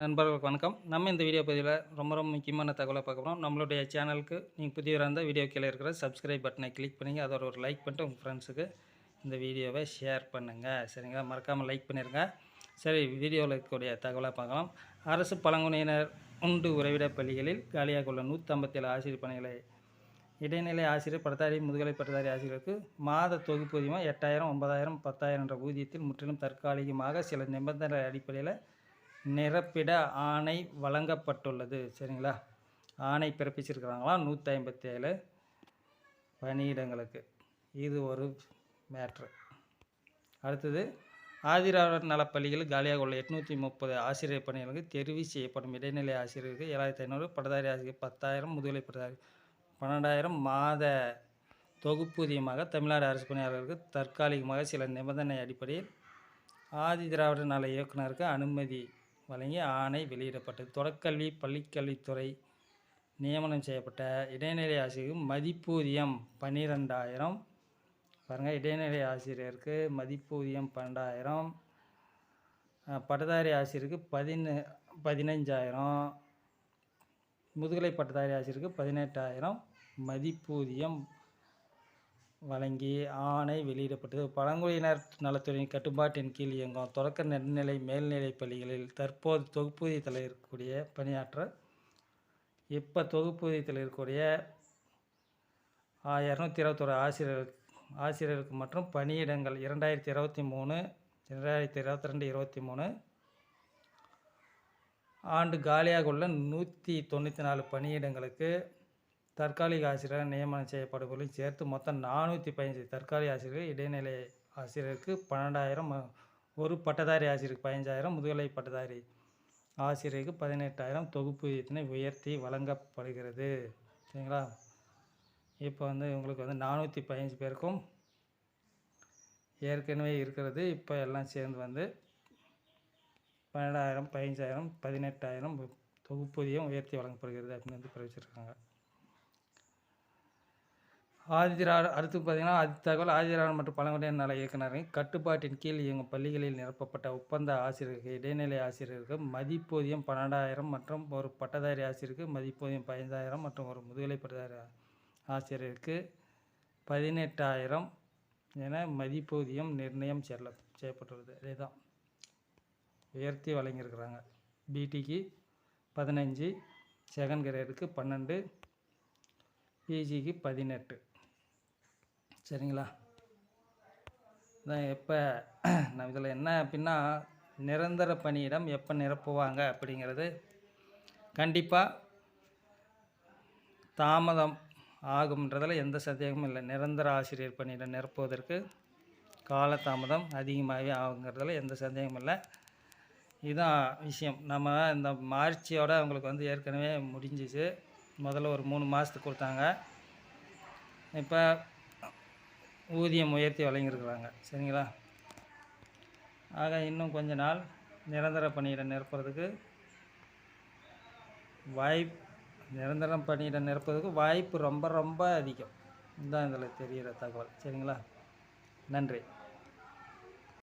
நண்பர்களுக்கு வணக்கம். நம்ம இந்த வீடியோ பதிவில் ரொம்ப ரொம்ப முக்கியமான தகவலை பார்க்க போகிறோம் நம்மளுடைய சேனலுக்கு நீங்கள் புதியவராக இருந்தால் வீடியோ கீழே இருக்கிற சப்ஸ்கிரைப் பட்டனை கிளிக் பண்ணிங்க. அதோட ஒரு லைக் பண்ணிட்டு உங்கள் ஃப்ரெண்ட்ஸுக்கு இந்த வீடியோவை ஷேர் பண்ணுங்கள் சரிங்களா? மறக்காமல் லைக் பண்ணிடுங்க சரி வீடியோவில் இருக்கக்கூடிய தகவலை பார்க்கலாம். அரசு பழங்குடியினர் உண்டு உறைவிட பள்ளிகளில் காலியாக உள்ள நூற்றம்பத்தேழு ஆசிரியர் பணிகளை இடைநிலை ஆசிரியர் பட்டதாரி முதுகலை பட்டதாரி ஆசிரியருக்கு மாத தொகுப்பூதியமாக எட்டாயிரம் ஒன்பதாயிரம் பத்தாயிரம் என்ற ஊதியத்தில் முற்றிலும் தற்காலிகமாக சில நிபந்தனை அடிப்படையில் நிரப்பிட ஆணை வழங்கப்பட்டுள்ளது. சரிங்களா? ஆணை பிறப்பிச்சிருக்கிறாங்களாம் நூற்றி ஐம்பத்தேழு பணியிடங்களுக்கு. இது ஒரு மேட்ரு. அடுத்தது ஆதிராவிடர் நலப்பள்ளிகள் காலியாக உள்ள எட்நூற்றி முப்பது ஆசிரியர் பணிகளுக்கு தெரிவு செய்யப்படும் இடைநிலை ஆசிரியருக்கு ஏழாயிரத்தி ஐநூறு பட்டதாரி ஆசிரியர் பத்தாயிரம் முதுகலை பட்டதாரி பன்னெண்டாயிரம். மாத தொகுப்பூதியமாக தமிழ்நாடு அரசு பணியாளர்களுக்கு தற்காலிகமாக சில நிபந்தனை அடிப்படையில் ஆதி திராவிட நல இயக்குனருக்கு அனுமதி வழங்கி ஆணை வெளியிடப்பட்டது. தொடக்கல்வி பள்ளிக்கல்வித்துறை நியமனம் செய்யப்பட்ட இடைநிலை ஆசிரியருக்கு மதிப்பூதியம் பன்னிரெண்டாயிரம். பாருங்கள் இடைநிலை ஆசிரியருக்கு மதிப்பூதியம் பன்னெண்டாயிரம் பட்டதாரி ஆசிரியருக்கு பதின பதினஞ்சாயிரம். முதுகலை பட்டதாரி ஆசிரியருக்கு பதினெட்டாயிரம். மதிப்பூதியம் வழங்கி ஆணை வெளியிடப்பட்டது. பழங்குடியினர் நலத்துறையின் கட்டுப்பாட்டின் கீழ் இயங்கும் தொடக்க நடுநிலை மேல்நிலைப் பள்ளிகளில் தற்போது தொகுப்பூதியத்தில் இருக்கக்கூடிய பணியாற்ற இப்போ தொகுப்பூதியத்தில் இருக்கக்கூடிய இரநூத்தி இருபத்தொரு ஆசிரியர் ஆசிரியருக்கு மற்றும் பணியிடங்கள் இரண்டாயிரத்தி இருபத்தி மூணு இரண்டாயிரத்தி இருபத்தி ரெண்டு இருபத்தி மூணு ஆண்டு காலியாக உள்ள நூற்றி தொண்ணூற்றி நாலு பணியிடங்களுக்கு தற்காலிக ஆசிரியர் நியமனம் செய்யப்படுவதையும் சேர்த்து மொத்தம் நானூற்றி பதினஞ்சு தற்காலிக ஆசிரியர்கள் இடைநிலை ஆசிரியருக்கு பன்னெண்டாயிரம் ஒரு பட்டதாரி ஆசிரியருக்கு பதினஞ்சாயிரம் முதுகலை பட்டதாரி ஆசிரியருக்கு பதினெட்டாயிரம் தொகுப்பூதியத்தினை உயர்த்தி வழங்கப்படுகிறது. சரிங்களா? இப்போ வந்து உங்களுக்கு வந்து நானூற்றி பதினஞ்சு பேருக்கும் ஏற்கனவே இருக்கிறது. இப்போ எல்லாம் சேர்ந்து வந்து பன்னெண்டாயிரம் பதினஞ்சாயிரம் பதினெட்டாயிரம் தொகுப்பூதியம் உயர்த்தி வழங்கப்படுகிறது அப்படின்னு வந்து தெரிவிச்சிருக்காங்க. ஆதிதிராட அடுத்து பார்த்தீங்கன்னா அது தகவல் ஆதிதிராவிட மற்றும் பழங்குடியினர் நல இயக்குநரின் கட்டுப்பாட்டின் கீழ் இயங்கும் பள்ளிகளில் நிரப்பப்பட்ட ஒப்பந்த ஆசிரியருக்கு இடைநிலை ஆசிரியருக்கு மதிப்பூதியம் பன்னெண்டாயிரம் மற்றும் ஒரு பட்டதாரி ஆசிரியருக்கு மதிப்பூதியம் பதினைந்தாயிரம் மற்றும் ஒரு முதுகலை பட்டதாரி ஆசிரியருக்கு பதினெட்டாயிரம் என மதிப்பூதியம் நிர்ணயம் செல்ல செய்யப்பட்டுள்ளது. இதுதான். உயர்த்தி வழங்கியிருக்கிறாங்க. பிடிக்கு பதினஞ்சு செகண்ட் கிரேடுக்கு பன்னெண்டு பிஜிக்கு பதினெட்டு. சரிங்களா? இதான் எப்போ நம்ம இதில் என்ன அப்படின்னா நிரந்தர பணியிடம் எப்போ நிரப்புவாங்க அப்படிங்கிறது. கண்டிப்பாக தாமதம் ஆகும்ன்றதில் எந்த சந்தேகமும் இல்லை. நிரந்தர ஆசிரியர் பணியிடம் நிரப்புவதற்கு காலதாமதம் அதிகமாகவே ஆகுங்கிறதுல எந்த சந்தேகமும் இல்லை. இதுதான் விஷயம். நம்ம இந்த மார்ச்சியோடு அவங்களுக்கு வந்து ஏற்கனவே முடிஞ்சிச்சு. முதல்ல ஒரு மூணு மாதத்துக்கு கொடுத்தாங்க. இப்போ ஊதியம் உயர்த்தி வழங்கியிருக்கிறாங்க. சரிங்களா? ஆக இன்னும் கொஞ்ச நாள் நிரந்தர பணியிடம் நிரப்புறதுக்கு வாய்ப் நிரந்தரம் பணியிடம் நிரப்புறதுக்கு வாய்ப்பு ரொம்ப ரொம்ப அதிகம். இதுதான் இதில் தெரிகிற தகவல். சரிங்களா? நன்றி.